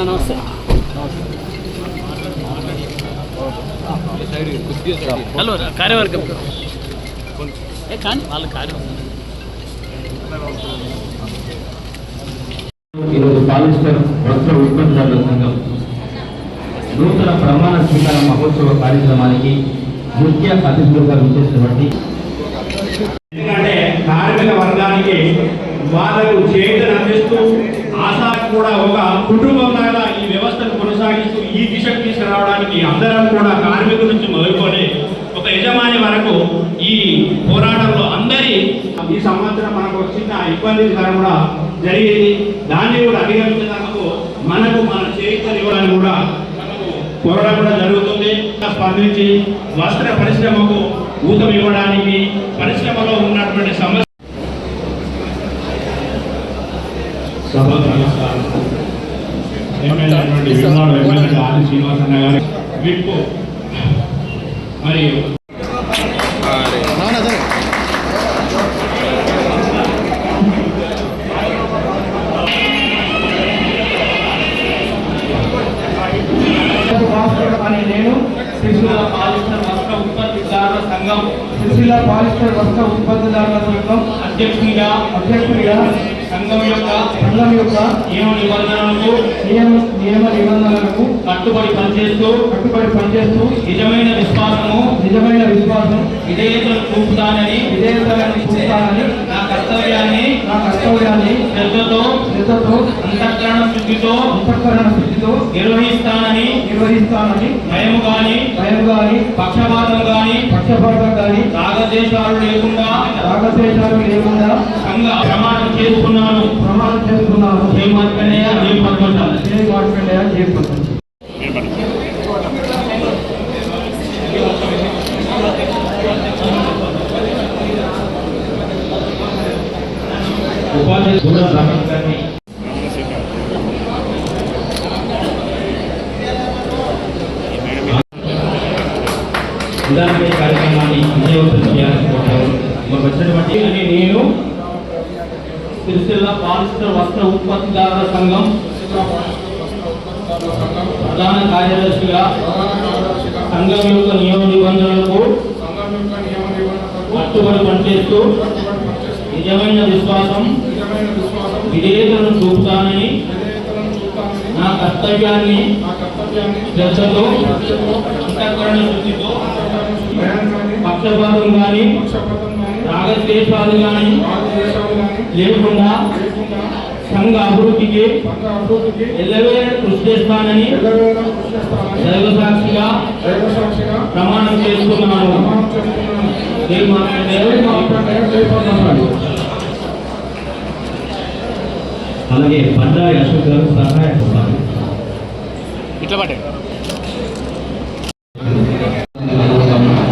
అన్న నమస్తే హలో కార్యవర్గం ఏ కానీ వాళ్ళ కార్యవర్గం ఈరోజు పాలిస్టర్ వస్త్ర ఉత్పత్తిదారుల సంఘం నూతన ప్రమాణ స్వీకార మహోత్సవ కార్యక్రమానికి ముఖ్య అతిథులుగా విచ్చేసినటువంటి ఎందుకంటే కార్మిక వర్గానికి వాళ్ళకు చేతులు అందిస్తూ ఆశాకు కూడా ఒక కుటుంబంలాగా ఈ వ్యవస్థను కొనసాగిస్తూ ఈ దిశకు తీసుకురావడానికి అందరం కూడా కార్మికుల నుంచి మొదలుకొని ఒక యజమాని వరకు ఈ పోరాటంలో అందరి ఈ సంవత్సరం మనకు వచ్చిన ఇబ్బంది కూడా జరిగింది. దాన్ని కూడా అధిగమించడానికి మనకు మన చేతులు ఇవ్వడానికి కూడా కోరడం కూడా జరుగుతుంది. స్పందించి వస్త్ర పరిశ్రమకు ఊతం ఇవ్వడానికి పరిశ్రమలో ఉన్నటువంటి సమస్య ఆది శ్రీనివాసన్న గారి విప్పు. మరియు అని నేను సిరిసిల్ల పాలిస్టర్ వస్త్ర ఉత్పత్తిదారుల సంఘం. సిరిసిల్ల పాలిస్టర్ వస్త్ర ఉత్పత్తిదారుల సంఘం. అధ్యక్షునిగా అధ్యక్షునిగా సంఘం యొక్క సంఘం యొక్క నియమ నిబంధనలకు నియమ నియమ నిబంధనలకు కట్టుబడి పనిచేస్తూ కట్టుబడి పనిచేస్తూ నిజమైన విశ్వాసము నిజమైన విశ్వాసం విధేయతను చూపుతానని విధేయతలను చూపుతానని నా కర్తవ్యాన్ని నా కర్తవ్యాన్ని శ్రద్ధతో శ్రద్ధతో అంతఃకరణ శుద్ధితో అంతఃకరణ శుద్ధితో నిర్వహిస్తానని నిర్వహిస్తానని భయం గాని భయం గాని పక్షపాతం గాని పక్షపాతం గాని రాగద్వేషాలు లేకుండా రాగద్వేషాలు లేకుండా సంఘ చేసుకున్నాను ప్రమాణం చేసుకున్నాను జై మార్కండేయ జై పద్మశాల జై మార్కండేయ జై పద్మశాల ఉపాధి దూర ప్రాంతాన్ని ఉదాహరణ కార్యక్రమాన్ని విజయవంతం చేయాలని కోరుతారు మాకు వచ్చినటువంటి అని నేను సిరిసిల్ల పాలిస్టర్ వస్త్ర ఉత్పత్తిదారుల సంఘం ప్రధాన కార్యదర్శిగా సంఘం యొక్క నియమ నిబంధనలకు కట్టుబడి పనిచేస్తూ నిజమైన విశ్వాసం విధేయతను చూపుతానని నా కర్తవ్యాన్ని శ్రద్ధతో అంతఃకరణ శుద్ధితో పక్షపాతం కానీ రాగద్వేషాలు కానీ లేకుండా సంఘ అభివృద్ధికి ఎల్లవేళ కృషి చేస్తానని దైవ సాక్షిగా ప్రమాణం చేస్తున్నాను జై జై. అలాగే బండారి అశోక్ గారు సహాయ కోరుతారు ఇట్లా పట్టే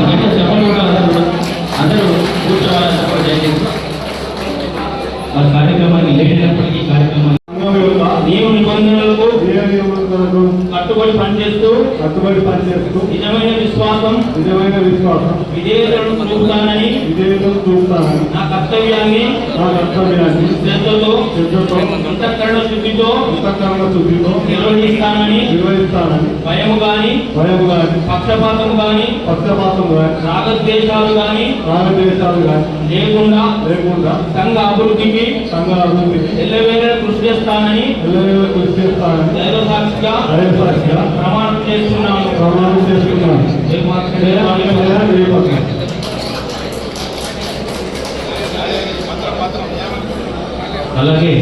అలాగే చెప్పండి కూడా అందరూ అందరూ కూర్చోవాలని చెప్పడం జరిగింది మన కార్యక్రమాన్ని లేట్ అయినప్పటికీ కార్యక్రమాన్ని నియమ నిబంధనలకు కట్టుబడి పనిచేస్తూ కట్టుబడి పనిచేస్తూ నిజమైన విశ్వాసం నిజమైన విశ్వాసం విధేయతను చూపుతానని విధేయతను చూపుతానని నా కర్తవ్యాన్ని నా కర్తవ్యాన్ని శ్రద్ధతో శ్రద్ధతో అంతఃకరణ శుద్ధితో అంతఃకరణ శుద్ధితో నిర్వహిస్తానని నిర్వహిస్తానని భయము గాని భయం గాని పక్షపాతం గాని పక్షపాతం గాని రాగద్వేషాలు గాని రాగద్వేషాలు గాని లేకుండా లేకుండా సంఘ అభివృద్ధికి సంఘ అభివృద్ధికి ఎల్లవేళ కృషి చేస్తానని ఎల్లవేళ కృషి చేస్తానని దైవ సాక్షిగా దైవ సాక్షిగా ప్రమాణం చేస్తున్నాను. ప్రమాణం చేస్తున్నాను. అలాగే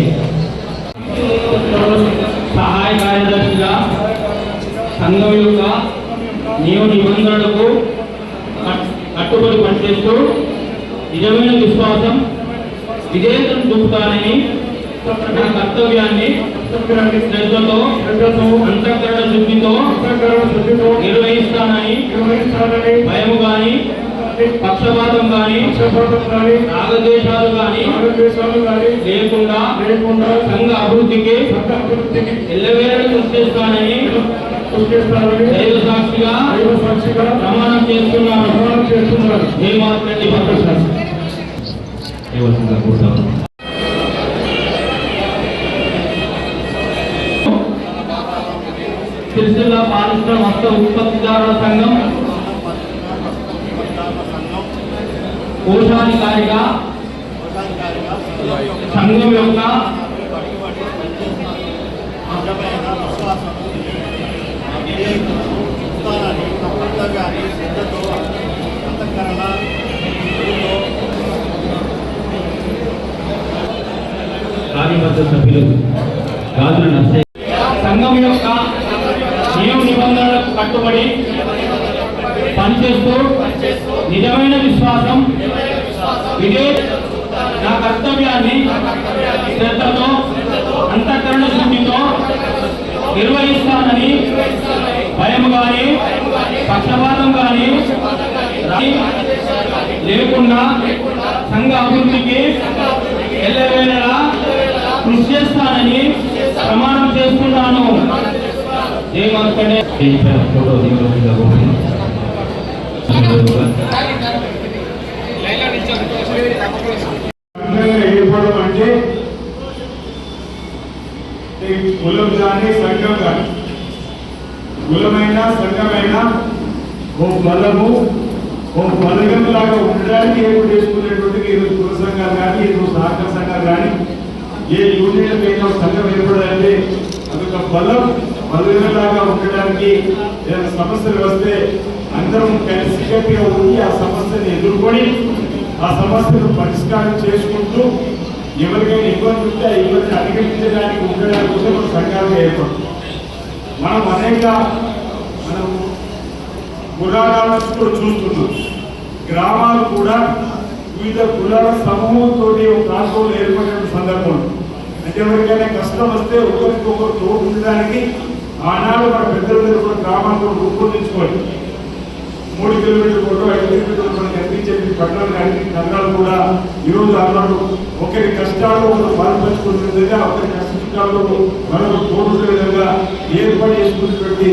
నిబంధనలకు కట్- కట్టుబడి పనిచేస్తూ నిజమైన విశ్వాసం విధేయతను చూపుతానని నా కర్తవ్యాన్ని శ్రద్ధతో అంతఃకరణ శుద్ధితో నిర్వహిస్తానని భయము గాని పక్షపాతం గాని రాగద్వేషాలు గాని లేకుండా సంఘ అభివృద్ధికి ఎల్లవేళ కృషి చేస్తానని దైవ సాక్షిగా ప్రమాణం చేస్తున్నాను. జై మార్కండి పద్మశాలి. చేయవలసిందిగా కోరుతారు సిరిసిల్ల పారిశ్ర వస్త్ర ఉత్పత్తిదారుల సంఘం కోశాధికారిగా సంఘం యొక్క కార్యవర్గ సభ్యులు నర్సయ్య. సంఘం యొక్క నియమ నిబంధనలకు కట్టుబడి పనిచేస్తూ నిజమైన విశ్వాసం ఇదే నా కర్తవ్యాన్ని శ్రద్ధతో అంతఃకరణ శుద్ధితో నిర్వహిస్తానని భయం కానీ పక్షపాతం కానీ లేకుండా సంఘ అభివృద్ధికి ఎల్లవేళలా కృషి చేస్తానని ప్రమాణం చేస్తున్నాను. జై. కులం కానీ సంఘం కానీ. కులమైన సంఘమైన ఓ బలము ఓ బలగం లాగా ఉండడానికి ఏర్పాటు చేసుకునేటువంటి ఈరోజు కుల సంఘాలు కానీ ఈరోజు సహకార సంఘాలు కానీ ఏ యూనియన్ మీద సంఘం ఏర్పడాలంటే అదొక బలం బలగం లాగా ఉండడానికి ఏదైనా సమస్యలు వస్తే అందరం కలిసికట్టుగా ఉండి ఆ సమస్యను ఎదుర్కొని ఆ సమస్యను పరిష్కారం చేసుకుంటూ ఎవరికైనా ఇబ్బంది ఉంటే ఆ ఇబ్బందిని అధిగమించడానికి ఉండడానికి కోసం మన సంఘాలు ఏర్పడుతుంది. మనం అనేక మనం పురాణాల కూడా చూస్తున్నాం. గ్రామాలు కూడా వివిధ కులాల సమూహంతో ఒక ప్రాంతంలో ఏర్పడిన సందర్భం. అంటే ఎవరికైనా కష్టం వస్తే ఒకరికి ఒకరు తోడు ఉండడానికి ఆనాడు మన పెద్దలందరూ కూడా గ్రామాలను కూడా రూపొందించుకోవాలి. మూడు కిలోమీటర్ల కోట ఐదు కిలోమీటర్ల మనకి అందించేది పట్టణం కానీ నగరాలు కూడా ఈరోజు అన్నాడు ఒకరి కష్టాల్లో మనం పాల్పంచుకునే విధంగా ఒకరి కష్టాల్లో మనం కోరుకునే విధంగా ఏర్పాటు చేసుకున్నటువంటి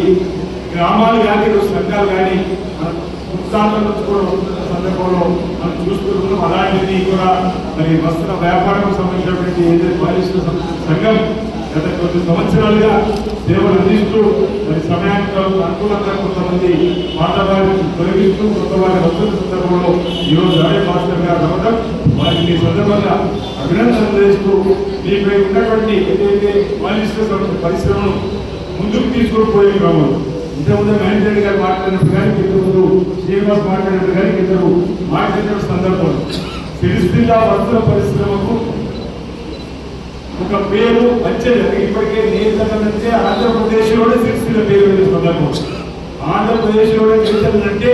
గ్రామాలు కానీ సంఘాలు కానీ మన ముత్తాతల సందర్భంలో మనం చూస్తున్నాం అలాంటిది కూడా మరి వస్త్ర వ్యాపారం సంబంధించినటువంటి ఏదైతే పాలిస్తున్న సంఘం గత కొద్ది సంవత్సరాలుగా సేవలు అందిస్తూ మరి సమయానికి అనుకూలంగా కొంతమంది వాతావరణం తొలగిస్తూ కొంతవారి వస్తున్న సందర్భంలో ఈరోజు రాయ మాస్టర్ గారు అవ్వడం వారికి ఈ సందర్భంగా అభినందనలు చేస్తూ మీపై ఉన్నటువంటి ఏదైతే పాలిస్తున్న పరిశ్రమను ముందుకు తీసుకుపోయే క్రమం. ఇంతకుముందు మహేంద్ర రెడ్డి గారు మాట్లాడినప్పుడు కానీ ఇంతకుముందు శ్రీనివాస్ మాట్లాడినప్పుడు కానీ ఇద్దరు మాట్లాడిన సందర్భం. తెలిసిందా వస్తున్న పరిశ్రమకు? ఒక పేరు వచ్చేది ఇప్పటికే నేతలంటే ఆంధ్రప్రదేశ్లోనే సిరిసిల్ల పేరు వెళ్ళే సందర్భం ఆంధ్రప్రదేశ్లోనే నేతలంటే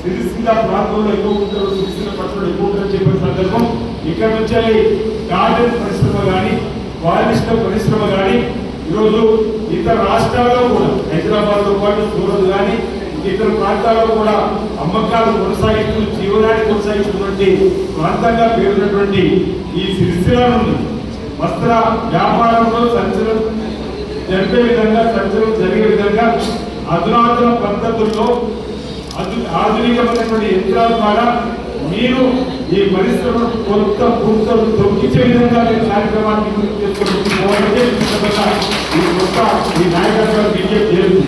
సిరిసిల్ల ప్రాంతంలో ఎక్కువ ఉంటారు సిరిసిల్ల పట్టణంలో ఎక్కువ ఉంటారు చెప్పిన సందర్భం ఇక్కడ నుంచి కాటన్ పరిశ్రమ కానీ పాలిస్టర్ పరిశ్రమ కానీ ఈరోజు ఇతర రాష్ట్రాల్లో కూడా హైదరాబాద్తో పాటు సూరత్ కానీ ఇతర ప్రాంతాల్లో కూడా అమ్మకాలు కొనసాగిస్తూ జీవనాన్ని కొనసాగిస్తున్నటువంటి ప్రాంతంగా పేరున్నటువంటి ఈ సిరిసిల్ల నుండి వస్త్ర వ్యాపారంలో సంచలనం జరిపే విధంగా సంచలనం జరిగే విధంగా అధునాతన పద్ధతుల్లో అధు ఆధునికమైనటువంటి యంత్రాల ద్వారా మీరు ఈ పరిశ్రమ కొత్త పూర్తలు తొక్కించే విధంగా మీరు కార్యక్రమాన్ని ఈ కొత్త ఈ నాయకత్వం విజ్ఞప్తి చేస్తుంది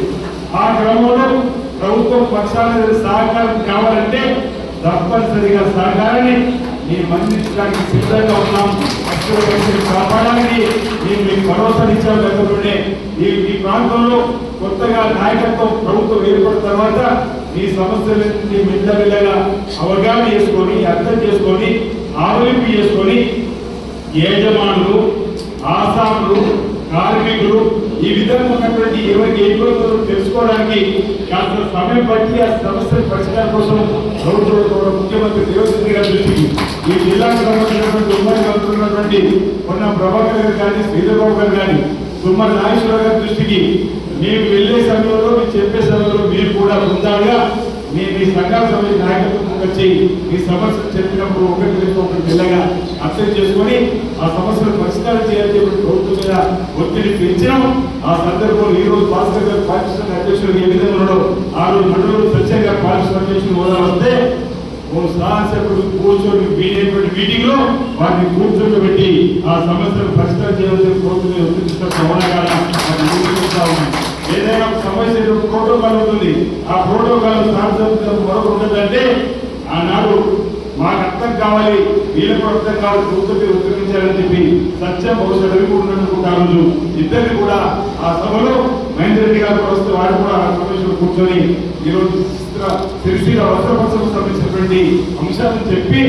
ఆ క్రమంలో ప్రభుత్వం పక్షాల సహకారం కావాలంటే తప్పనిసరిగా సహకారాన్ని మేము అందించడానికి సిద్ధంగా ఉన్నాం. పక్షుల కాపాడాలని కాపాడడానికి మేము మీకు భరోసానిచ్చాము లేకపోతే ఈ ఈ ప్రాంతంలో కొత్తగా నాయకత్వం ప్రభుత్వం ఏర్పడిన తర్వాత ఈ సమస్యలన్నీ మెల్లమెల్లగా అవగాహన చేసుకొని అర్థం చేసుకొని ఆవలింపు చేసుకొని యజమానులు ఆసాములు కార్మికులు ఈ విధంగా ఉన్నటువంటి ఎవరికి ఏ తెలుసుకోవడానికి కాస్త సమయం పట్టి ఆ సమస్యల పరిష్కారం కోసం ప్రభుత్వం కూడా ముఖ్యమంత్రి రేవంత్ గారి దృష్టికి ఈ జిల్లాకు సంబంధించినటువంటి ఉమ్మడి మంత్రులున్నటువంటి ఉన్న ప్రభాకర్ గారు కానీ శ్రీధర్బాబు గారు కానీ తుమ్మల నాగేశ్వర గారి దృష్టికి మేము వెళ్ళే సమయంలో మీరు చెప్పే సమయంలో మీరు కూడా ఉండాలిగా మీ మీ సంఘాల సంబంధించిన నాయకత్వం వచ్చి మీ సమస్యలు చెప్పినప్పుడు ఒకటి చెప్పి ఒకటి మెల్లగా అర్థం చేసుకొని ఆ సమస్యలు పరిష్కారం చేయాలని చెప్పి ప్రభుత్వం మీద ఒత్తిడి పెంచినాం ఆ సందర్భంలో ఈ రోజు భాస్కర్ గారు పారిశ్రామిక అధ్యక్షుడు ఏ విధంగా ఉన్నాడో ఆ రోజు మండలంలో ప్రత్యేక గారు పాకిస్తాన్ అధ్యక్షుడు హోదా వస్తే ఓ శాసకుడు కూర్చొని వీలైనటువంటి మీటింగ్లో వారిని కూర్చోబెట్టి ఆ సమస్యను పరిష్కారం చేయాలని ప్రభుత్వం మీద ఒత్తిడి ఒక ప్రోటోకాల్ ఉంటుంది ఆ ప్రోటోకాల్ సాధించడం మరొక ఉంటుందంటే ఆనాడు మాకు అర్థం కావాలి వీళ్ళకు అర్థం కావాలి ప్రభుత్వం ఉపయోగించాలని చెప్పి సత్యం బహుశా రవి రోజు ఇద్దరిని కూడా ఆ సభలో మహేందర్ రెడ్డి గారు వస్తే వారు కూడా ఆ సమావేశంలో కూర్చొని ఈరోజు సిరిసిల వస్త్రపరచకు సంబంధించినటువంటి అంశాలను చెప్పి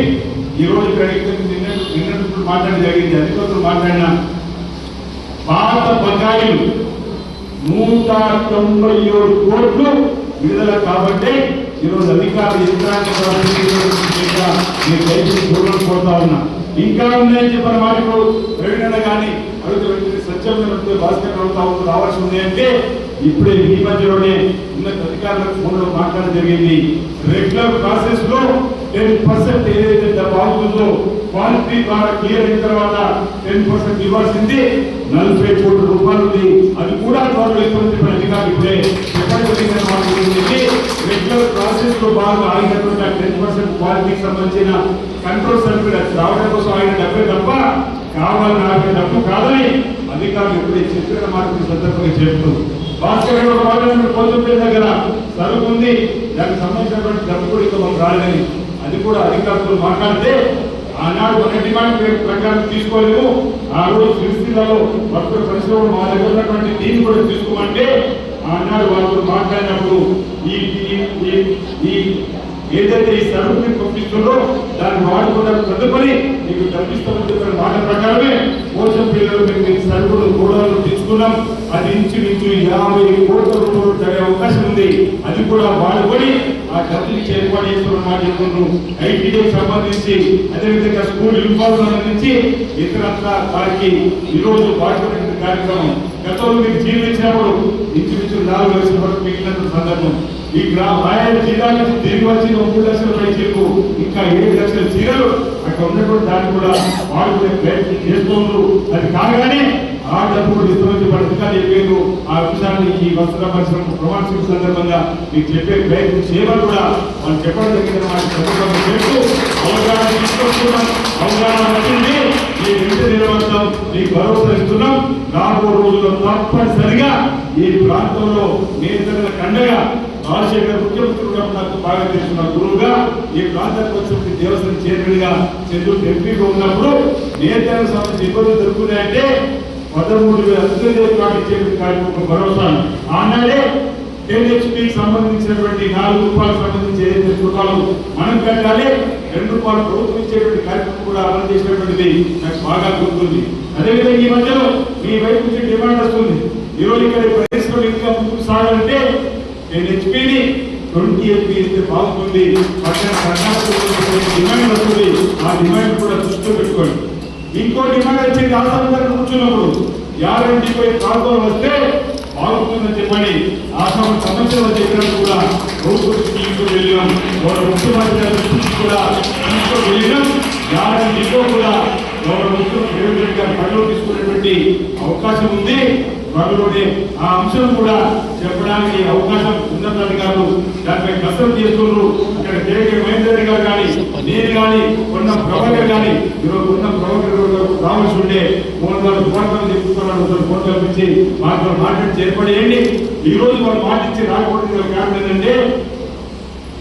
ఈరోజు ఇక్కడ నిన్న నిన్నప్పుడు మాట్లాడి జరిగింది. అధికారులు మాట్లాడిన పాత బకాయిలు నూట తొంభై ఏడు కోట్లు విడుదల కాబట్టి ఈరోజు అధికారులు యంత్రాంగ ద్వారా తెలియజేయడం దయచేసి దూరం కోరుతా ఉన్నా. ఇంకా ఉన్నాయని చెప్పిన మాటకు ప్రవీణ కానీ అడుగుతున్న సత్యం భాస్కర్ ప్రభుత్వం రావాల్సి ఉంది అంటే ఇప్పుడే ఈ మధ్యలోనే ఉన్నత అధికారులకు ఫోన్లో మాట్లాడడం జరిగింది. రెగ్యులర్ ప్రాసెస్లో టెన్ పర్సెంట్ ఏదైతే డబ్బు అవుతుందో క్వాలిటీ ద్వారా క్లియర్ అయిన తర్వాత టెన్ పర్సెంట్ ఇవ్వాల్సింది. నలభై కోట్ల రూపాయలు ఉంది. అది కూడా త్వరలో ఇస్తామని అధికారులు ఇప్పుడే రెగ్యులర్ ప్రాసెస్లో బాగా ఆగినటువంటి టెన్ పర్సెంట్ క్వాలిటీకి సంబంధించిన కంట్రోల్ సర్టిఫికేట్ రావడం కోసం ఆయన డబ్బే తప్ప కావాలని ఆగిన డబ్బు కాదని అధికారులు ఇప్పుడే చెప్పిన మార్పు సందర్భంగా చెప్తూ భాస్కర్ గారు దగ్గర సరుకు ఉంది దానికి సంబంధించినటువంటి డబ్బు కూడా ఇంకా రాలేదని అది కూడా అధికారులు మాట్లాడితే ఆనాడు ఒక డిమాండ్ ప్ర- ప్రకారం తీసుకోలేము ఆ రోజు సిరిసిల్లలో వర్త పరిశ్రమ మా దగ్గర ఉన్నటువంటి దీన్ని కూడా తీసుకోమంటే ఆనాడు వాళ్ళతో మాట్లాడినప్పుడు ఈ ఈ- ఏదైతే ఈ శ్రమను మీకు పంపిస్తుందో దాన్ని వాడుకున్న తదుపరి మీకు తప్పిస్తామని చెప్పిన మాట ప్రకారమే మోసం పిల్లలు మేము మీ సరుకులు గోడలు తీసుకున్నాం అది ఇంచుమించు యాభై కోట్ల రూపాయలు తగ్గే అవకాశం ఉంది. అది కూడా వాడుకొని ఆ డబ్బులు ఇచ్చి ఏర్పాటు చేసుకున్న మాట చెప్తున్నాను ఐటీకి సంబంధించి అదేవిధంగా స్కూల్ యూనిఫామ్ సంబంధించి ఇతరత్ర వారికి ఈరోజు వాడుకునే కార్యక్రమం. గతంలో మీకు జీవించినప్పుడు ఇంచు నాలుగు లక్షల వరకు మిగిలిన సందర్భం. ఈ గ్రామ ఆయన జిల్లా నుంచి తిరిగి వచ్చిన మూడు లక్షల పైచీలకు ఇంకా ఏడు లక్షల చీరలు అక్కడ ఉన్నటువంటి దాన్ని కూడా వాడుకునే ప్రయత్నం చేస్తున్నారు అది కాగానే ఆ డబ్బులు కూడా ఇస్తామని చెప్పి చెప్పారు ఆ విషయాన్ని ఈ వస్త్ర పరిశ్రమ ప్రమాణ సందర్భంగా మీకు చెప్పే ప్రయత్నం చేయమని కూడా మనం చెప్పడం జరిగిన మాట సందర్భంగా చెప్తూ అవగాహన తీసుకొస్తున్నాం అవగాహన వచ్చింది. ఈ రెండు నిలబడతాం మీకు భరోసా ఇస్తున్నాం రాబో రోజుల్లో తప్పనిసరిగా ఈ ప్రాంతంలో నేతల కండగా రాజశేఖర్ ముఖ్యమంత్రి నాకు బాగా తెలిసిన గురువుగా ఈ ప్రాంతానికి వచ్చినప్పుడు దేవస్థానం చైర్మన్గా చంద్రుడు ఎంపీగా ఉన్నప్పుడు నేతలకు సంబంధించి ఇబ్బందులు దొరుకుతున్నాయంటే పదమూడు వేల అత్యధిక కార్యక్రమం భరోసా ఆనాడే ఎన్హెచ్పికి సంబంధించినటువంటి నాలుగు రూపాయలకు సంబంధించి ఏదైతే రూపాయలు మనం కట్టాలి రెండు రూపాయలు ప్రభుత్వం ఇచ్చేటువంటి కార్యక్రమం కూడా అమలు చేసినటువంటిది నాకు బాగా గుర్తుంది. అదేవిధంగా ఈ మధ్యలో మీ వైపు నుంచి డిమాండ్ వస్తుంది. ఈరోజు ఇక్కడ పరిశ్రమలు ఇంకా ముందుకు సాగాలంటే నేను హెచ్పీని ట్వంటీ ఎంపీ ఇస్తే బాగుంటుంది. పక్కన కర్ణాటక డిమాండ్ వస్తుంది. ఆ డిమాండ్ కూడా దృష్టిలో పెట్టుకోండి. ఇంకో డిమాండ్ వచ్చింది ఆసాం దగ్గర కూర్చున్నప్పుడు యారంటీ పై ప్రాంతం వస్తే బాగుంటుందని చెప్పండి. ఆ సమస్యలు చెప్పినట్టు కూడా ప్రభుత్వం ఇంకో వెళ్ళాం గౌరవ ముఖ్యమంత్రి దృష్టికి కూడా ఇంకో వెళ్ళాం కూడా గౌరవ ముఖ్యమంత్రి రేవంత్ రెడ్డి గారు తీసుకునేటువంటి అవకాశం ఉంది. త్వరలోనే ఆ అంశం కూడా చెప్పడానికి అవకాశం ఉన్నతాధికారులు దానిపై కష్టం చేస్తున్నారు. అక్కడ కేకే మహేందర్ రెడ్డి గారు కానీ నేను కానీ ఉన్న ప్రభాకర్ కానీ ఈరోజు ఉన్న ప్రభాకర్ గారు రావాల్సి ఉండే ఫోన్ గారు ఫోన్ చెప్తున్నాడు ఒకసారి ఫోన్ కల్పించి మాతో మాట్లాడి చేర్పడేయండి ఈ రోజు వాళ్ళు మాటించి రాకపోతే కారణం ఏంటంటే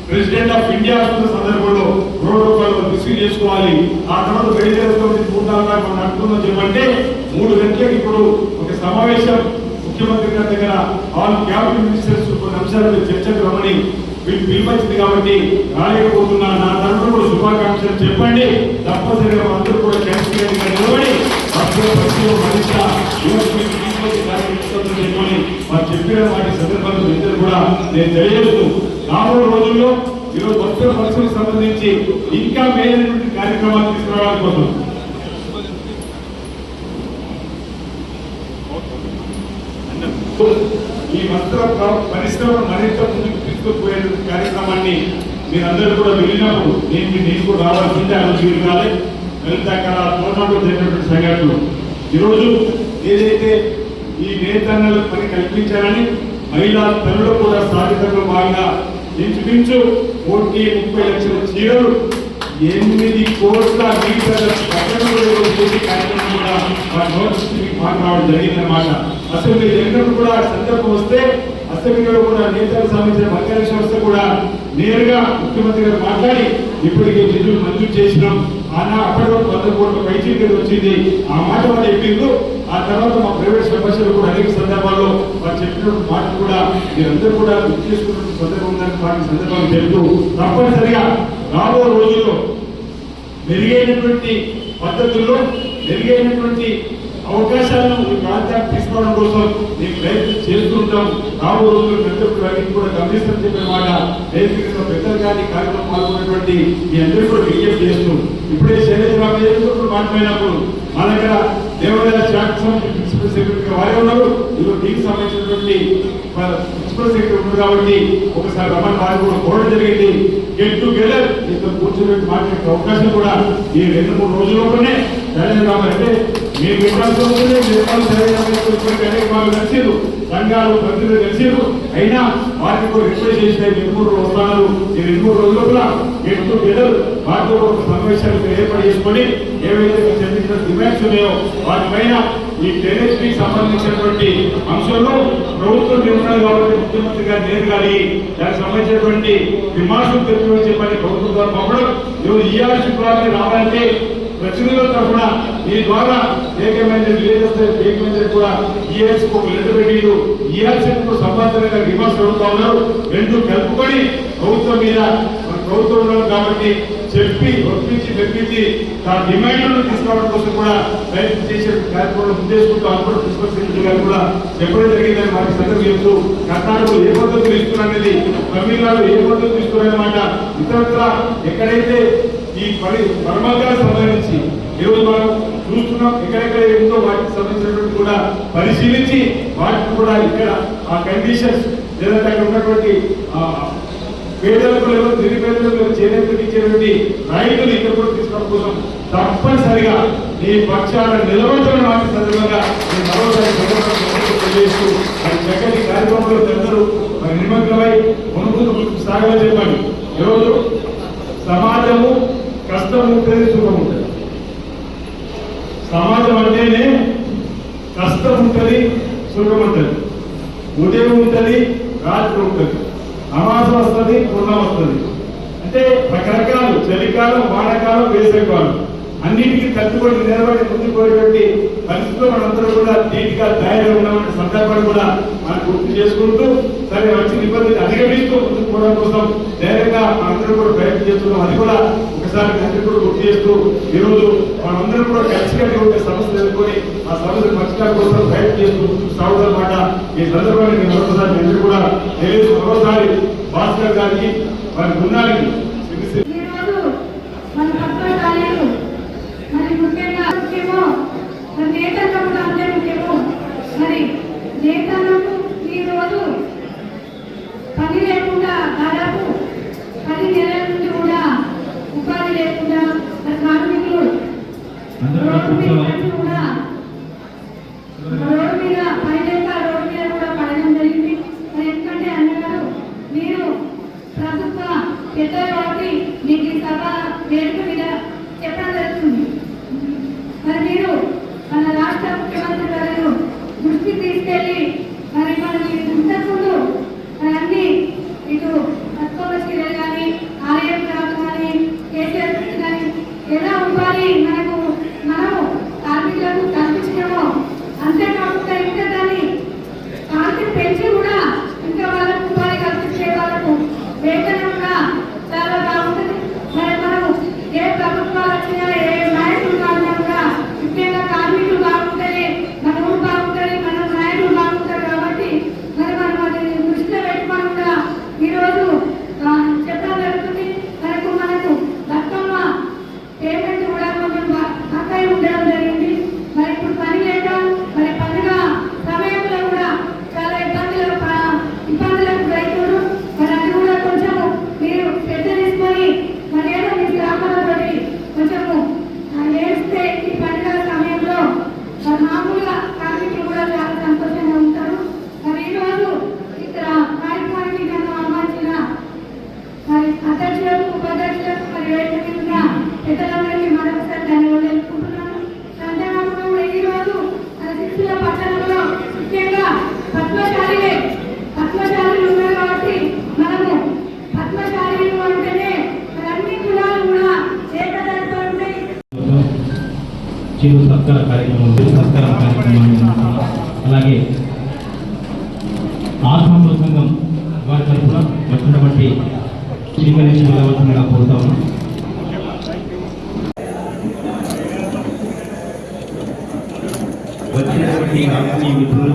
ప్రెసిడెంట్ ఆఫ్ ఇండియా వస్తున్న సందర్భంలో ప్రోటోకాల్ రిసీవ్ చేసుకోవాలి. ఆ తర్వాత బయలుదేరుతుంది పూర్ణంగా మనం అనుకుందాం చెప్పంటే మూడు గంటలకు ఇప్పుడు ఒక సమావేశం ముఖ్యమంత్రి గారి దగ్గర ఆల్ క్యాబినెట్ మినిస్టర్స్ కొన్ని అంశాలపై చర్చకు రమ్మని వీళ్ళు పిలువచ్చింది కాబట్టి రాలేకపోతున్నా నా తరఫున కూడా శుభాకాంక్షలు చెప్పండి. తప్పనిసరిగా అందరూ కూడా క్యాన్సిల్ నిలబడి. భక్తుల భక్తులు వారు చెప్పిన వాటి సందర్భంలో ఇద్దరు కూడా నేను తెలియజేస్తూ రాబోయే రోజుల్లో ఈరోజు భక్తుల పరిస్థితులకు సంబంధించి ఇంకా మేలైనటువంటి కార్యక్రమాలు తీసుకురావడం కోసం ఈ వస్త్ర పరిశ్రమ మరింత ముందుకు తీసుకుపోయే కార్యక్రమాన్ని మీరందరూ కూడా వెళ్ళినప్పుడు నేను నేను కూడా రావాల్సిందే ఆ రోజు వీలు కాలే. వెళ్తే అక్కడ జరిగినటువంటి సంఘటనలు. ఈరోజు ఏదైతే ఈ నేతన్నలకు పని కల్పించాలని మహిళా తల్లులు కూడా సాధితంలో భాగంగా ఇంచుమించు కోటి ముప్పై లక్షల చీరలు ఎనిమిది కోట్ల మీటర్ల కార్యక్రమం కూడా మా నోటీసుకి మాట్లాడడం జరిగిందన్నమాట అసెంబ్లీ ఎన్నికలు కూడా సందర్భం వస్తే అసెంబ్లీలో కూడా నేతలకు సంబంధించిన మంత్రి సంస్థ కూడా నేరుగా ముఖ్యమంత్రి గారు మాట్లాడి ఇప్పటికే నిధులు మంజూరు చేసినాం ఆనా అప్పటి వరకు వంద కోట్ల పైచీకి వచ్చింది ఆ మాట వాళ్ళు చెప్పిండు ఆ తర్వాత మా ప్రైవేట్ సమస్యలు కూడా అనేక సందర్భాల్లో వారు చెప్పినటువంటి మాట కూడా మీరందరూ కూడా గుర్తు చేసుకున్న సందర్భం ఉందని వాటి సందర్భాలు చెప్తూ తప్పనిసరిగా రాబో రోజుల్లో మెరుగైనటువంటి పద్ధతుల్లో మెరుగైనటువంటి అవకాశాలను ఈ ప్రాంతానికి తీసుకోవడం కోసం మేము ప్రయత్నం చేస్తుంటాం రాబో రోజుల్లో పెద్దప్పుడు వాటిని కూడా గమనిస్తామని చెప్పిన మాట వేదికగా పెద్దలు కానీ కార్యక్రమం పాల్గొన్నటువంటి మీ అందరూ కూడా విజ్ఞప్తి చేస్తూ ఇప్పుడే శైలజ రామయ్య మాట్లాడినప్పుడు మా దగ్గర దేవాలయ శాఖ సమితి ప్రిన్సిపల్ సెక్రటరీ వారే ఉన్నారు. ఇదిగో దీనికి సంబంధించినటువంటి ప్రిన్సిపల్ సెక్రటరీ ఉన్నారు కాబట్టి ఒకసారి రమణ వారు కూడా కోరడం జరిగింది. గెట్ టుగెదర్ ఇంత కూర్చోబెట్టి మాట్లాడే అవకాశం కూడా ఈ రెండు మూడు రోజుల్లోనే నరేంద్ర రామారెడ్డి మీ మీరు విశ్వాసం ఉంటుంది నిర్మాణం శైలజ వాళ్ళు కలిసిరు సంఘాలు ప్రజలు కలిసిరు అయినా వారికి కూడా రిక్వెస్ట్ చేస్తే ఈ రెండు మూడు వస్తున్నారు ఈ రెండు మూడు రోజుల లోపల గెట్ టుగెదర్ వారితో ఒక సమావేశాలు ఏర్పాటు చేసుకొని ఏవైతే చెందిన డిమాండ్స్ ఉన్నాయో వాటిపైన ఈ టెరెస్ట్రీకి సంబంధించినటువంటి అంశంలో ప్రభుత్వం నిర్ణయాలు కాబట్టి ముఖ్యమంత్రి గారు నేను కానీ దానికి సంబంధించినటువంటి విమర్శలు తెలుసుకొని చెప్పని ప్రభుత్వం ద్వారా పంపడం. ఈరోజు ఈఆర్సీ ద్వారా రావాలంటే ప్రతినిధులతో కూడా ఈ ద్వారా ఏకమైన లేదంటే ఏకమైన కూడా ఈఆర్సీ ఒక లెటర్ పెట్టిండు. ఈఆర్సీ సంబంధించిన విమర్శ అడుగుతా ఉన్నారు. రెండు కలుపుకొని ప్రభుత్వం మీద ప్రభుత్వం ఉన్నారు కాబట్టి చెప్పి ఒప్పించి మెప్పించి తన డిమాండ్లను తీసుకోవడం కోసం కూడా ప్రయత్నం చేసే కార్యక్రమం ఉద్దేశంతో అనుకున్న ప్రిన్సిపల్ గారు కూడా చెప్పడం జరిగిందని వారికి సందర్భం చెప్తూ కర్ణాటకలో ఏ పద్ధతులు ఇస్తున్నారనేది తమిళనాడు ఏ పద్ధతులు ఇస్తున్నారన్నమాట ఇతరత్ర ఎక్కడైతే ఈ పని పరమాగాలకు సంబంధించి ఈరోజు మనం చూస్తున్నాం. ఎక్కడెక్కడ ఏంటో వాటికి సంబంధించినటువంటి కూడా పరిశీలించి వాటికి కూడా ఇక్కడ ఆ కండిషన్స్ లేదంటే అక్కడ ఉన్నటువంటి పేదలకు లేవు నిరుపేదలకు చేనేతలకు ఇచ్చేటువంటి రైతులు ఇక్కడ కూడా తీసుకోవడం కోసం తప్పనిసరిగా ఈ పక్షాన నిలబడుతున్న వాటి సందర్భంగా తెలియజేస్తూ మరి చక్కటి కార్యక్రమంలో అందరూ మరి నిమగ్నమై ముందుకు సాగాలని చెప్పండి ఈరోజు సమాజము కష్టం ఉంటేనే సుఖం ఉంటుంది సమాజం అంటేనే కష్టం ఉంటుంది సుఖం ఉంటుంది. ఉదయం ఉంటుంది రాత్రి ఉంటుంది. అమాసం వస్తుంది పుణ్యం వస్తుంది. అంటే రకరకాలు చలికాలం వానకాలం వేసవికాలం. అన్నిటికీ కట్టుబడి నిలబడి ముందుకు పోయేటువంటి పరిస్థితిలో మనందరూ కూడా నీటిగా తయారై ఉన్నటువంటి సందర్భాన్ని కూడా మనం గుర్తు చేసుకుంటూ సరే వచ్చిన ఇబ్బందిని అధిగమిస్తూ ముందుకు పోవడం కోసం ధైర్యంగా మనందరూ కూడా ప్రయత్నం చేస్తున్నాం. అది కూడా ఒకసారి అందరూ కూడా గుర్తు చేస్తూ ఈరోజు మనందరం కూడా కలిసిగా ఉండే సమస్యలు ఎదుర్కొని ఆ సమస్యలు పరిష్కారం కోసం ప్రయత్నం చేస్తూ ముందుకు సాగుదన్నమాట ఈ సందర్భాన్ని నేను మరొకసారి మీ కూడా తెలియదు మరోసారి భాస్కర్ గారికి వారి బృందానికి మరి ముఖ్యంగా నేతలకు ఈరోజు పని లేకుండా దాదాపు పది నెలల నుండి ఉపాధి లేకుండా కార్మికులు రోడ్డు మీద పడి కూడా రోడ్డు మీద పైలేక రోడ్డు మీద కూడా పడడం జరిగింది. ఎందుకంటే అన్నగారు మీరు ప్రభుత్వ పెద్ద కాబట్టి మీకు ఈ సభ వేదిక మీద చెప్పడం జరుగుతుంది. మరి మీరు మన రాష్ట్ర ముఖ్యమంత్రి గారు దృష్టి తీసుకెళ్ళి మరి మనం ఇంతకుముందు మరి అన్ని ఇటు తత్వ చీరలు కానీ ఆలయం రాదు కానీ కేసీఆర్ కిట్ కానీ ఎలా ఉపాధి మనకు మనం కార్మికులకు కల్పించడమో అంతేకాకుండా ఇంకా దాన్ని కాంతి పెంచి కూడా ఇంకా వాళ్ళకు ఉపాధి కల్పించే వాళ్ళకు వేతనం కూడా చాలా బాగుంటుంది మరి మనం ఏ పెద్దలందరికీ మరొకసారి ధన్యవాదాలు తెలుపుకుంటున్నాను అంతేకాకుండా కూడా ఈరోజు మన సిరిసిల్ల పట్టణంలో ముఖ్యంగా పద్మశాలిలే పద్మశాలీలు ఉన్నారు కాబట్టి మనము పద్మశాలీలు అంటేనే మరి అన్ని కులాలు కూడా ఏకదాటితో ఉంటాయి చిరు సత్కార కార్యక్రమం చిరు సత్కార కార్యక్రమాన్ని అలాగే ఆత్మహత్య సంఘం వారి తరఫున వచ్చినటువంటి శ్రీకరించి వెళ్ళవలసిందిగా కోరుతా ఉన్నాం. వచ్చినటువంటి ఆత్మీయ మిత్రులు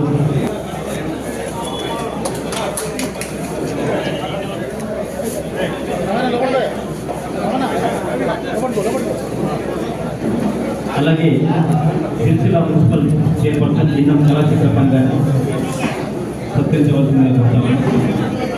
సిరిసిల్ల మున్సిపల్ చైర్పర్సన్ చిన్నం కళాచక్రపాణి గారిని సత్కరించవలసిందిగా